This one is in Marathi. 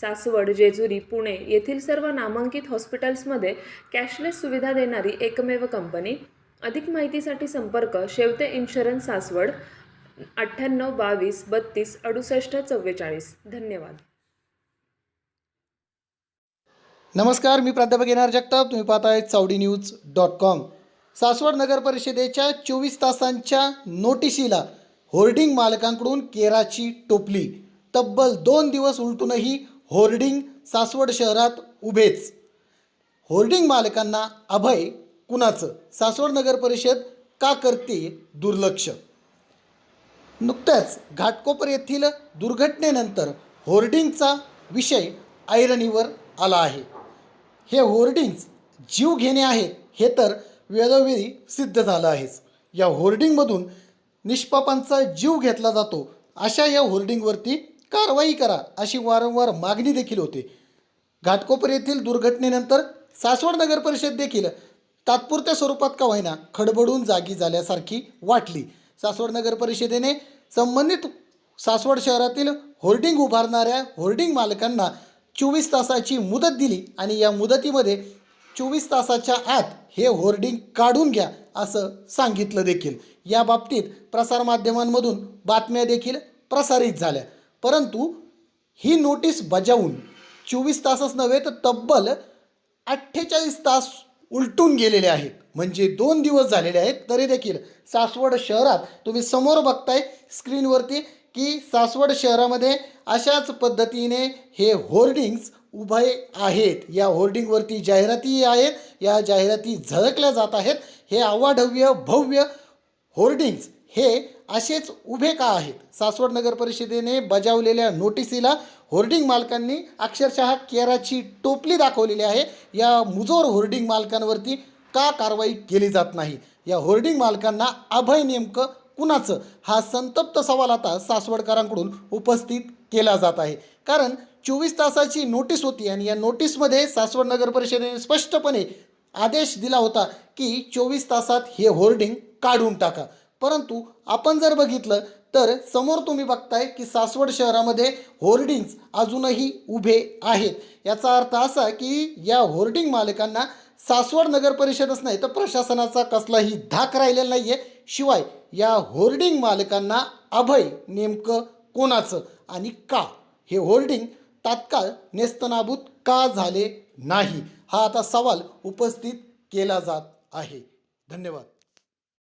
सासवड जेजुरी पुणे येथील सर्व नामांकित हॉस्पिटल्समध्ये कॅशलेस सुविधा देणारी एकमेव कंपनी. अधिक माहितीसाठी संपर्क शेवते इन्शुरन्स सासवड अठ्ठ्याण्णव बावीस बत्तीस अडुसष्ट चव्वेचाळीस. धन्यवाद. नमस्कार मी प्राध्यापक येणार जगताप. तुम्ही पाहताय Chawadi news dot com. Saswad नगर परिषदेच्या चोवीस तासांच्या नोटिशीला होर्डिंग मालकांकडून केराची टोपली. तब्बल दोन दिवस उलटूनही होर्डिंग सासवड शहरात उभेच. होर्डिंग मालकांना अभय कुणाचं? सासवड नगर परिषद का करते दुर्लक्ष? नुकत्याच घाटकोपर येथील दुर्घटनेनंतर होर्डिंगचा विषय ऐरणीवर आला आहे. हे होर्डिंग्स जीव घेणे आहेत हे तर वेळोवेळी सिद्ध झालं आहेच या होर्डिंगमधून निष्पापांचा जीव घेतला जातो अशा या होर्डिंगवरती कारवाई करा अशी वारंवार मागणी देखील होते. घाटकोपर येथील दुर्घटनेनंतर सासवड नगर परिषद देखील तात्पुरत्या स्वरूपात का होईना खडबडून जागी झाल्यासारखी वाटली. सासवड नगर परिषदेने संबंधित सासवड शहरातील होर्डिंग उभारणाऱ्या होर्डिंग मालकांना चोवीस तासाची मुदत दिली आणि या मुदतीमध्ये चोवीस तासाच्या आत हे होर्डिंग काढून घ्या असं सांगितलं देखील. या बाबतीत प्रसारमाध्यमांमधून बातम्या देखील प्रसारित झाल्या. परंतु ही नोटीस बजावून चोवीस तासच नव्हे तर तब्बल अठ्ठेचाळीस तास उलटून गेलेले आहेत. म्हणजे दोन दिवस झालेले आहेत. तरी देखील सासवड शहरात तुम्ही समोर बघताय स्क्रीनवरती की सासवड शहरामध्ये अशाच पद्धतीने हे होर्डिंग्स उभे आहेत. या होर्डिंगवरती जाहिराती आहेत. या जाहिराती झळकल्या जात आहेत. हे अवाढव्य भव्य होर्डिंग्स हे असेच उभे का आहेत? सासवड नगर परिषदेने बजावलेल्या नोटिसीला होर्डिंग मालकांनी अक्षरशः केराची टोपली दाखवलेली आहे. या मुजोर होर्डिंग मालकांवरती का कारवाई केली जात नाही? या होर्डिंग मालकांना अभय नेमकं कुणाचं? हा संतप्त सवाल आता सासवडकरांकडून उपस्थित केला जात आहे. कारण चोवीस तासाची नोटीस होती आणि या नोटीसमध्ये सासवड नगर परिषदेने स्पष्टपणे आदेश दिला होता की चोवीस तासात हे होर्डिंग काढून टाका. परंतु आपण जर बघितलं तर समोर तुम्ही बघताय की सासवड शहरामध्ये होर्डिंग्स अजूनही उभे आहेत. याचा अर्थ असा की या होर्डिंग मालकांना सासवड नगर परिषदच नाही तर प्रशासनाचा कसलाही धाक राहिलेला नाही आहे शिवाय या होर्डिंग मालकांना अभय नेमकं कोणाचं आणि का? हे होर्डिंग तात्काळ नेस्तनाबूत का झाले नाही? हा आता सवाल उपस्थित केला जात आहे. धन्यवाद.